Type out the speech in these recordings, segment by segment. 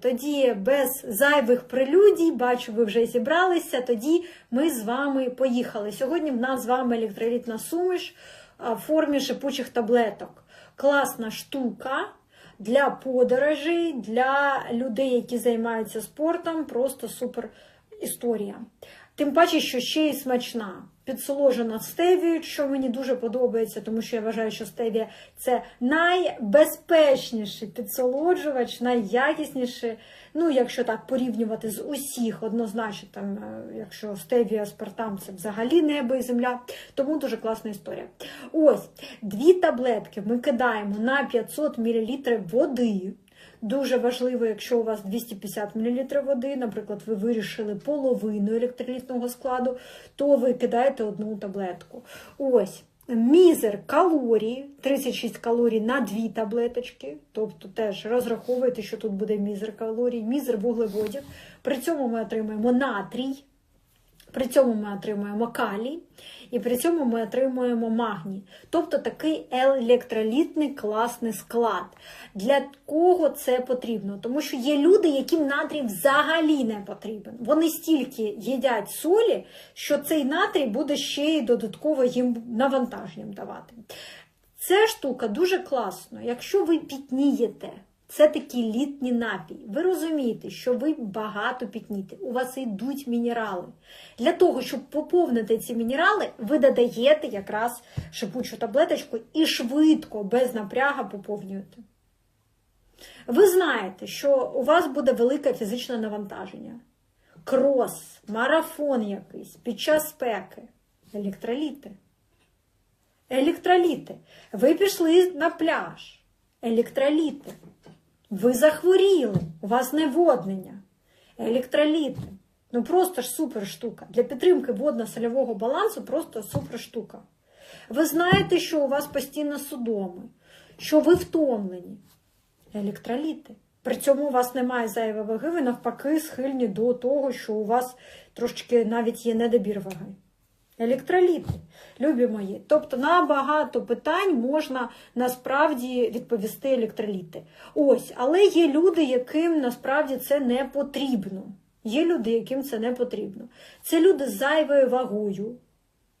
тоді без зайвих прелюдій, бачу, ви вже зібралися. Тоді ми з вами поїхали. Сьогодні в нас з вами електролітна суміш в формі шипучих таблеток. Класна штука для подорожей, для людей, які займаються спортом. Просто супер історія. Тим паче, що ще й смачна. Підсоложена стевією, що мені дуже подобається, тому що я вважаю, що стевія це найбезпечніший підсолоджувач, найякісніший. Ну, якщо так порівнювати з усіх, однозначно, там, е, якщо стевія спартам це взагалі небо і земля. Тому дуже класна історія. Ось дві таблетки ми кидаємо на 500 мл води. Дуже важливо, якщо у вас 250 мл води, наприклад, ви вирішили половину електролітного складу, то ви кидаєте одну таблетку. Ось. Мізер калорій, 36 калорій на дві таблеточки, тобто теж розраховуйте, що тут буде мізер калорій, мізер вуглеводів. При цьому ми отримаємо натрій, при цьому ми отримуємо калій, і при цьому ми отримуємо магній. Тобто такий електролітний класний склад. Для кого це потрібно? Тому що є люди, яким натрій взагалі не потрібен. Вони стільки їдять солі, що цей натрій буде ще й додатково їм навантаженням давати. Ця штука дуже класно, якщо ви пітнієте. Це такий літній напій. Ви розумієте, що ви багато пітніте, у вас йдуть мінерали. Для того, щоб поповнити ці мінерали, ви додаєте якраз шипучу таблеточку і швидко, без напряга поповнюєте. Ви знаєте, що у вас буде велике фізичне навантаження. Крос, марафон якийсь під час спеки, електроліти. Електроліти. Ви пішли на пляж. Електроліти. Ви захворіли, у вас неводнення, електроліти. Ну просто ж супер штука. Для підтримки водно-сольового балансу просто супер штука. Ви знаєте, що у вас постійно судоми, що ви втомлені. Електроліти. При цьому у вас немає зайвої ваги, ви навпаки схильні до того, що у вас трошечки навіть є недобір ваги. Електроліти, любі мої. Тобто на багато питань можна насправді відповісти електроліти. Ось, але є люди, яким насправді це не потрібно. Є люди, яким це не потрібно. Це люди з зайвою вагою,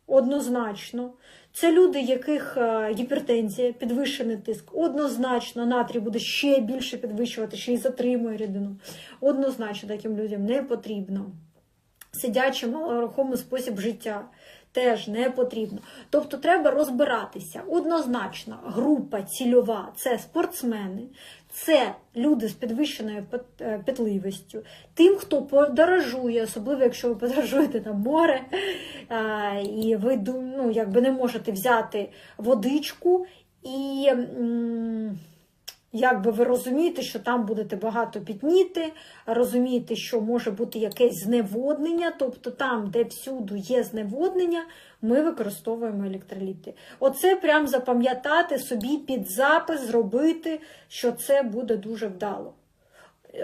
однозначно. Це люди, яких гіпертензія, підвищений тиск, однозначно натрій буде ще більше підвищувати, ще й затримує рідину. Однозначно таким людям не потрібно. Сидячий малорухомий спосіб життя теж не потрібно. Тобто треба розбиратися. Однозначно, група цільова це спортсмени, це люди з підвищеною пітливістю, тим, хто подорожує, особливо якщо ви подорожуєте на море, і ви ну, якби не можете взяти водичку і. Якби ви розумієте, що там будете багато пітніти, розумієте, що може бути якесь зневоднення, тобто там, де всюди є зневоднення, ми використовуємо електроліти. Оце прям запам'ятати собі під запис, зробити, що це буде дуже вдало.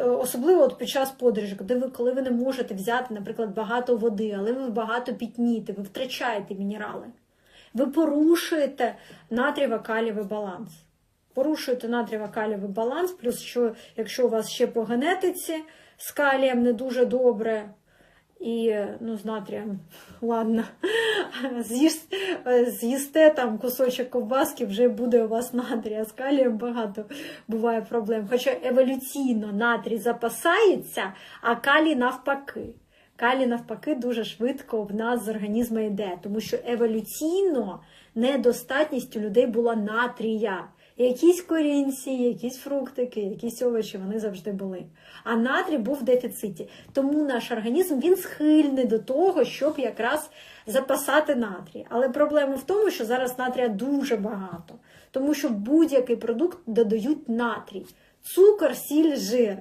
Особливо от під час подорожі, коли ви, коли ви не можете взяти, наприклад, багато води, але ви багато пітніте, ви втрачаєте мінерали. Ви порушуєте натрієво-калієвий баланс. Порушуєте натрієво-калієвий баланс, плюс що, якщо у вас ще по генетиці з калієм не дуже добре, і ну, з натрієм, ладно, з'їсте, там кусочок ковбаски, вже буде у вас натрій, а з калієм багато буває проблем. Хоча еволюційно натрій запасається, а калій навпаки. Калій навпаки дуже швидко в нас з організму йде, тому що еволюційно недостатність у людей була натрія. Якісь корінці, якісь фруктики, якісь овочі вони завжди були. А натрій був в дефіциті. Тому наш організм він схильний до того, щоб якраз запасати натрій. Але проблема в тому, що зараз натрія дуже багато, тому що будь-який продукт додають натрій. Цукор, сіль, жир.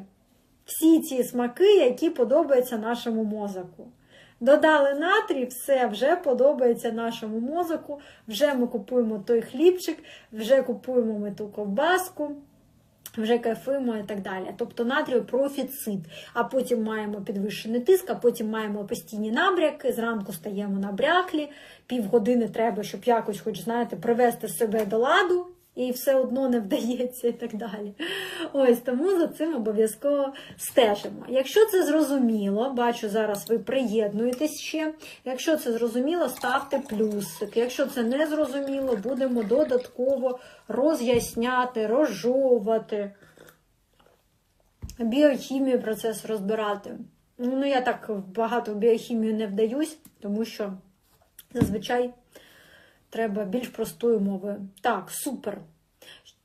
Всі ці смаки, які подобаються нашому мозоку. Додали натрій, все вже подобається нашому мозоку. Вже ми купуємо той хлібчик, вже купуємо ми ту ковбаску, вже кайфуємо і так далі. Тобто натрію профіцит. А потім маємо підвищений тиск, а потім маємо постійні набряки. Зранку стаємо набряклі, півгодини треба, щоб якось, хоч знаєте, привести себе до ладу. І все одно не вдається і так далі. Ось тому за цим обов'язково стежимо. Якщо це зрозуміло, бачу, зараз ви приєднуєтесь ще. Якщо це зрозуміло, ставте плюсик. Якщо це не зрозуміло, будемо додатково роз'ясняти, розжовувати, біохімію процес розбирати. Ну, я так багато в біохімію не вдаюсь, тому що зазвичай треба більш простою мовою. Так, супер.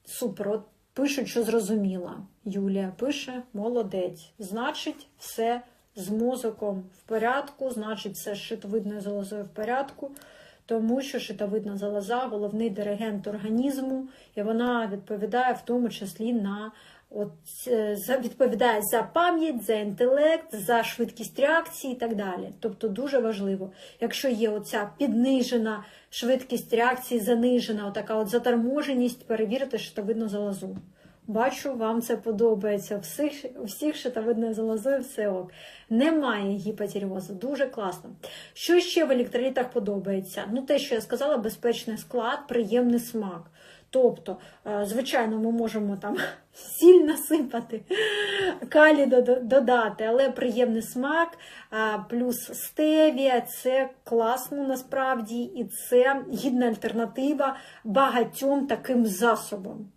Супер. От пишуть, що зрозуміла. Юлія пише, молодець. Значить, все з мозоком в порядку, значить, все з шитовидною залозою в порядку, тому що шитовидна залоза головний диригент організму, і вона відповідає в тому числі на От е, за відповідає за пам'ять, за інтелект, за швидкість реакції і так далі. Тобто дуже важливо, якщо є оця піднижена швидкість реакції, занижена, отака от заторможеність, перевірити щитовидну залозу. Бачу, вам це подобається. Всіх, всіх щитовидною залозою все ок. Немає гіпотіріозу, дуже класно. Що ще в електролітах подобається? Ну, те, що я сказала, безпечний склад, приємний смак. Тобто, е, звичайно, ми можемо там сіль насипати, калі додати, але приємний смак, плюс стевія це класно насправді, і це гідна альтернатива багатьом таким засобам.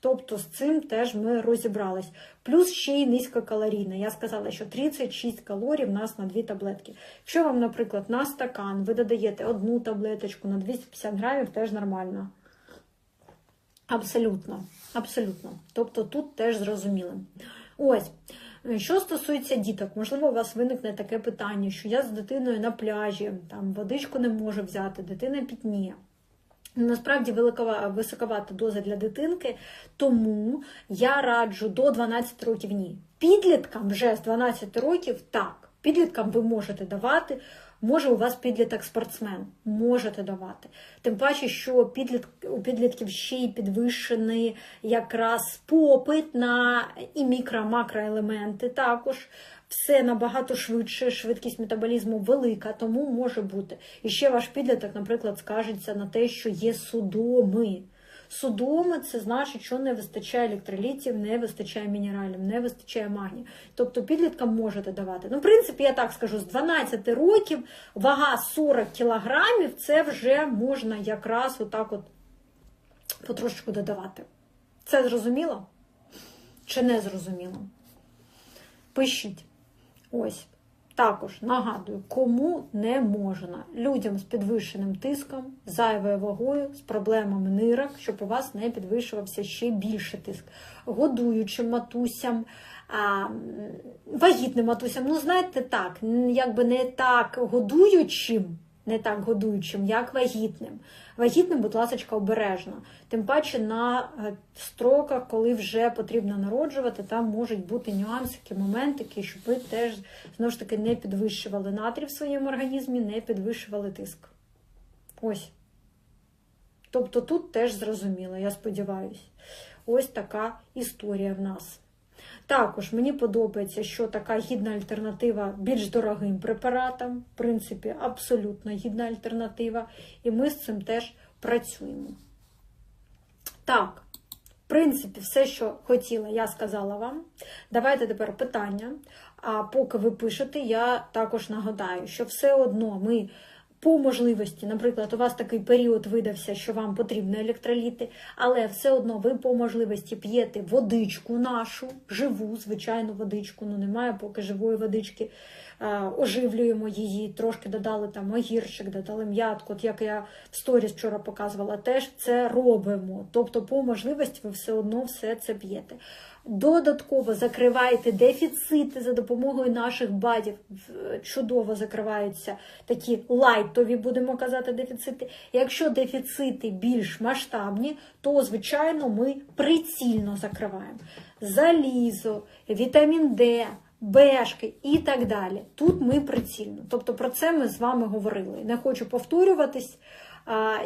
Тобто з цим теж ми розібрались. Плюс ще й низькокалорійна. Я сказала, що 36 калорій в нас на дві таблетки. Якщо вам, наприклад, на стакан ви додаєте одну таблеточку на 250 грамів, теж нормально. Абсолютно, абсолютно. Тобто тут теж зрозуміло. Ось, що стосується діток, можливо, у вас виникне таке питання, що я з дитиною на пляжі, там водичку не можу взяти, дитина пітніє. Насправді великова, високовата доза для дитинки, тому я раджу до 12 років ні. Підліткам вже з 12 років так, підліткам ви можете давати. Може, у вас підліток спортсмен, можете давати. Тим паче, що підліт, у підлітків ще й підвищений якраз попит на і мікро-макроелементи також. Все набагато швидше, швидкість метаболізму велика, тому може бути. І ще ваш підліток, наприклад, скажеться на те, що є судоми. Судоми це значить, що не вистачає електролітів, не вистачає мінералів, не вистачає магнію. Тобто підліткам можете давати. Ну, в принципі, я так скажу, з 12 років вага 40 кілограмів, це вже можна якраз отак от потрошечку додавати. Це зрозуміло? Чи не зрозуміло? Пишіть. Ось. Також нагадую, кому не можна людям з підвищеним тиском, зайвою вагою, з проблемами нирок, щоб у вас не підвищувався ще більше тиск, годуючим матусям, а, вагітним матусям. Ну, знаєте, так, якби не так годуючим не так годуючим, як вагітним. Вагітним, будь ласка, обережно. Тим паче на е, строках, коли вже потрібно народжувати, там можуть бути нюансики, моментики, щоб ви теж знову ж таки не підвищували натрій в своєму організмі, не підвищували тиск. Ось. Тобто тут теж зрозуміло, я сподіваюся. Ось така історія в нас. Також мені подобається, що така гідна альтернатива більш дорогим препаратам, в принципі, абсолютно гідна альтернатива, і ми з цим теж працюємо. Так, в принципі, все, що хотіла, я сказала вам. Давайте тепер питання. А поки ви пишете, я також нагадаю, що все одно ми по можливості, наприклад, у вас такий період видався, що вам потрібні електроліти, але все одно ви по можливості п'єте водичку нашу, живу, звичайну водичку, ну немає поки живої водички. Оживлюємо її, трошки додали там огірчик, додали м'ятку, от як я в сторіс вчора показувала, теж це робимо. Тобто, по можливості ви все одно все це п'єте. Додатково закриваєте дефіцити за допомогою наших бадів. Чудово закриваються такі лайтові, будемо казати, дефіцити. Якщо дефіцити більш масштабні, то, звичайно, ми прицільно закриваємо. Залізо, вітамін Д. Бешки і так далі. Тут ми прицільно. Тобто про це ми з вами говорили. Не хочу повторюватись,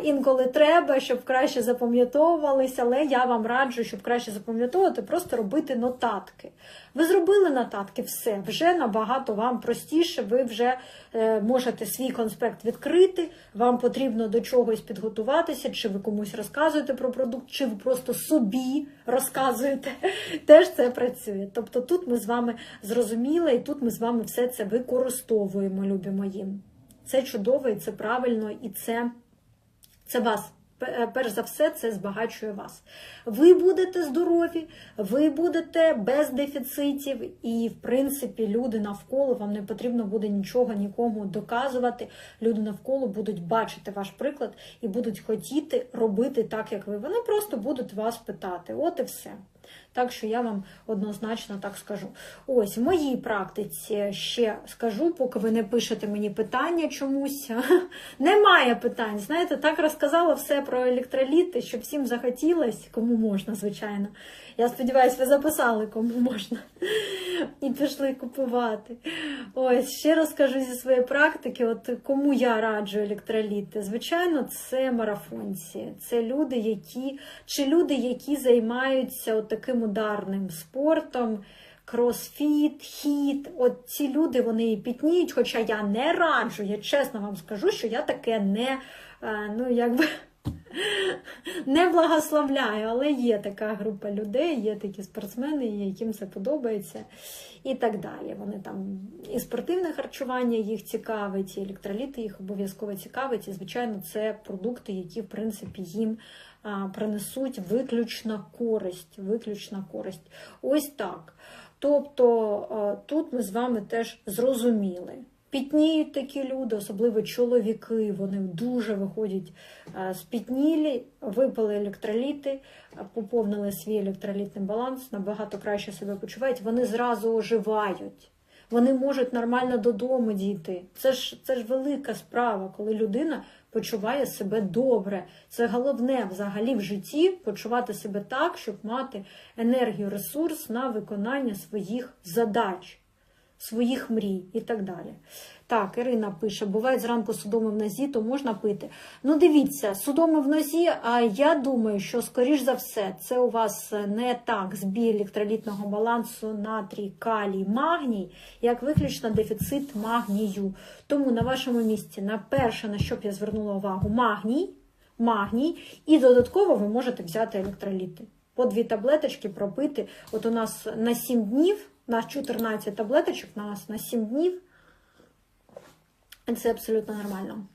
Інколи треба, щоб краще запам'ятовувалися, але я вам раджу, щоб краще запам'ятовувати, просто робити нотатки. Ви зробили нотатки, все, вже набагато вам простіше, ви вже е, можете свій конспект відкрити, вам потрібно до чогось підготуватися, чи ви комусь розказуєте про продукт, чи ви просто собі розказуєте. Теж це працює. Тобто тут ми з вами зрозуміли, і тут ми з вами все це використовуємо, любі мої. Це чудово, і це правильно, і це. Це вас, перш за все, це збагачує вас. Ви будете здорові, ви будете без дефіцитів, і, в принципі, люди навколо вам не потрібно буде нічого нікому доказувати. Люди навколо будуть бачити ваш приклад і будуть хотіти робити так, як ви. Вони просто будуть вас питати. От і все. Так що я вам однозначно так скажу. Ось в моїй практиці ще скажу, поки ви не пишете мені питання чомусь. Немає питань. Знаєте, так розказала все про електроліти, щоб всім захотілось, кому можна, звичайно. Я сподіваюся, ви записали, кому можна. І пішли купувати. Ось, ще розкажу зі своєї практики, от кому я раджу електроліти. Звичайно, це марафонці, це люди, які чи люди, які займаються от таким ударним спортом. Кросфіт, хіт, от ці люди вони і пітніють, хоча я не раджу, я чесно вам скажу, що я таке не, ну, якби. Не благословляю, але є така група людей, є такі спортсмени, яким це подобається, і так далі. Вони там і спортивне харчування їх цікавить, і електроліти їх обов'язково цікавить. І, звичайно, це продукти, які, в принципі, їм принесуть виключно користь. Виключно користь. Ось так. Тобто тут ми з вами теж зрозуміли. Пітніють такі люди, особливо чоловіки, вони дуже виходять спітнілі, випили електроліти, поповнили свій електролітний баланс, набагато краще себе почувають, вони зразу оживають. Вони можуть нормально додому дійти. Це ж це ж велика справа, коли людина почуває себе добре. Це головне взагалі в житті почувати себе так, щоб мати енергію, ресурс на виконання своїх задач своїх мрій і так далі. Так, Ірина пише, бувають зранку судоми в нозі, то можна пити. Ну, дивіться, судоми в нозі, а я думаю, що, скоріш за все, це у вас не так збій електролітного балансу натрій, калій, магній, як виключно дефіцит магнію. Тому на вашому місці, на перше, на що б я звернула увагу, магній, магній, і додатково ви можете взяти електроліти. По дві таблеточки пропити. От у нас на 7 днів. У нас 14 таблеточок на нас на 7 днів. Це абсолютно нормально.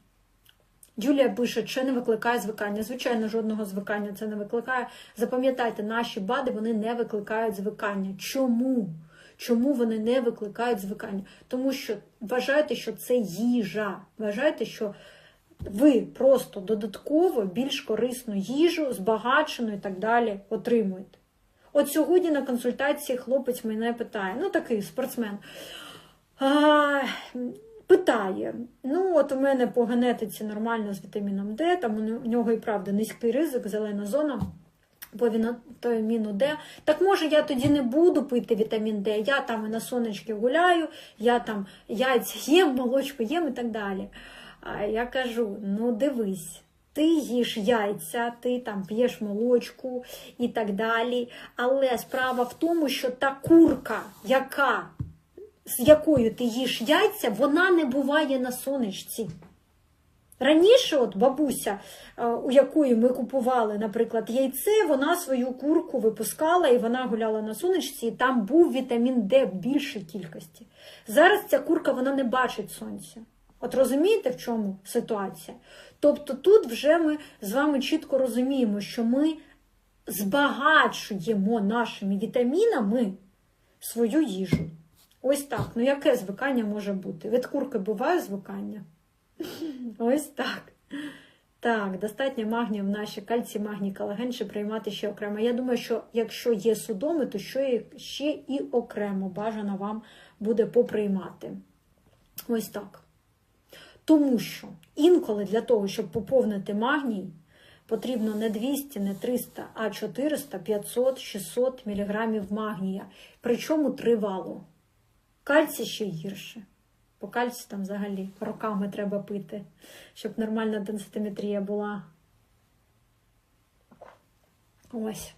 Юлія пише, чи не викликає звикання. Звичайно, жодного звикання це не викликає. Запам'ятайте, наші БАДи вони не викликають звикання. Чому? Чому вони не викликають звикання? Тому що вважайте, що це їжа. Вважайте, що ви просто додатково більш корисну їжу, збагачену і так далі отримуєте. От сьогодні на консультації хлопець мене питає, ну такий спортсмен. А, Питає, ну от у мене по генетиці нормально з вітаміном Д, там у нього і правда низький ризик, зелена зона по вітаміну Д. Так може я тоді не буду пити вітамін Д, я там і на сонечки гуляю, я там яйця їм, молочку їм і так далі. А я кажу: ну дивись. Ти їш яйця, ти там п'єш молочку і так далі. Але справа в тому, що та курка, яка, з якою ти їш яйця, вона не буває на сонечці. Раніше, от бабуся, е, у якої ми купували, наприклад, яйце, вона свою курку випускала і вона гуляла на сонечці, і там був вітамін Д в більшій кількості. Зараз ця курка вона не бачить сонця. От розумієте, в чому ситуація? Тобто тут вже ми з вами чітко розуміємо, що ми збагачуємо нашими вітамінами свою їжу. Ось так. Ну, яке звикання може бути? Від курки буває звикання? Ось так. Так, достатньо магнію в наші кальцій, магній, колаген, ще приймати ще окремо. Я думаю, що якщо є судоми, то ще і окремо бажано вам буде поприймати. Ось так. Тому що інколи для того, щоб поповнити магній, потрібно не 200, не 300, а 400, 500, 600 мг магнія. Причому тривало. Кальцій ще гірше. По кальцію там взагалі роками треба пити, щоб нормальна денситиметрія була. Ось.